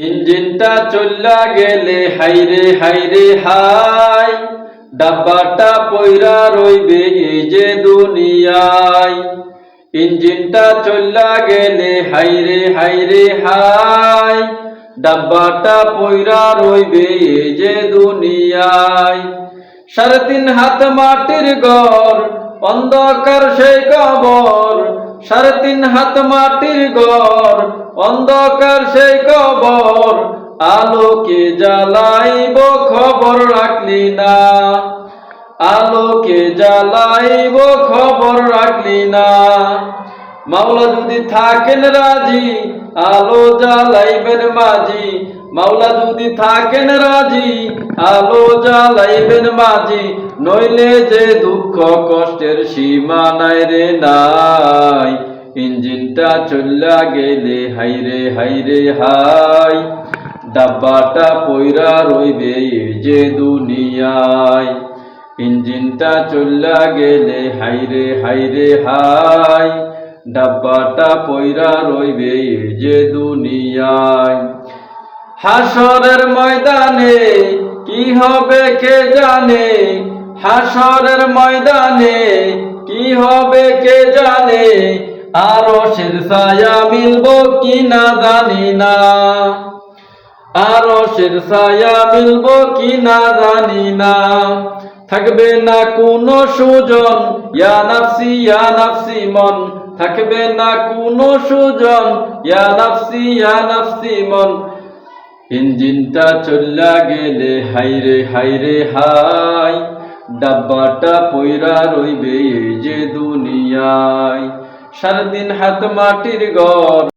ইঞ্জিনটা চল্লা গেলে, হাইরে হাইরে, হাই। ডাব্বাটা পয়রা রইবে এই যে দুনিয়ায়। ইঞ্জিনটা চল্লা গেলে, হাইরে হাইরে, হাই। ডাব্বাটা পয়রা রইবে এই যে দুনিয়ায়। সাড়ে তিন হাত মাটির ঘর অন্ধকার সেই কবর। সাড়ে তিন হাত মাটির ঘর, অন্ধকার সেই কবর, আলোকে জ্বালাইব খবর রাখলি না। আলোকে জ্বালাইব খবর রাখলি না। মাওলা যদি থাকেন রাজি, আলো জ্বালাইবেন মাঝি। মাওলা যদি থাকেন রাজি, আলো জ্বালাইবেন মাঝি। নইলে যে দুঃখ কষ্টের সীমা নাই রে নাই। ইঞ্জিনটা চল্লা গেলে, হাইরে হাইরে, হাই। ডাব্বাটা পয়রা রইবে যে দুনিয়ায়। ইঞ্জিনটা চল্লা গেলে, হাইরে হাইরে, হাই। ডাব্বাটা পয়রা রইবে যে দুনিয়ায়। হাসরের ময়দানে কি হবে কে জানে? হাসরের ময়দানে কি হবে কে জানে? আরও ছায়া মিলব কি না জানি না। আরও ছায়া মিলব কি না জানি না। থাকবে না কোনো সুজন, ইয়া নাফসি ইয়া নাফসি মন। থাকবে না কোনো সুজন, ইয়া নাফসি ইয়া নাফসি মন। ইঞ্জিনটা চল্লা গেলে হাইরে হাইরে, হাই। ডাব্বাটা পয়রা রইবে এই যে দুনিয়ায়। সারাদিন হাত মাটির ঘর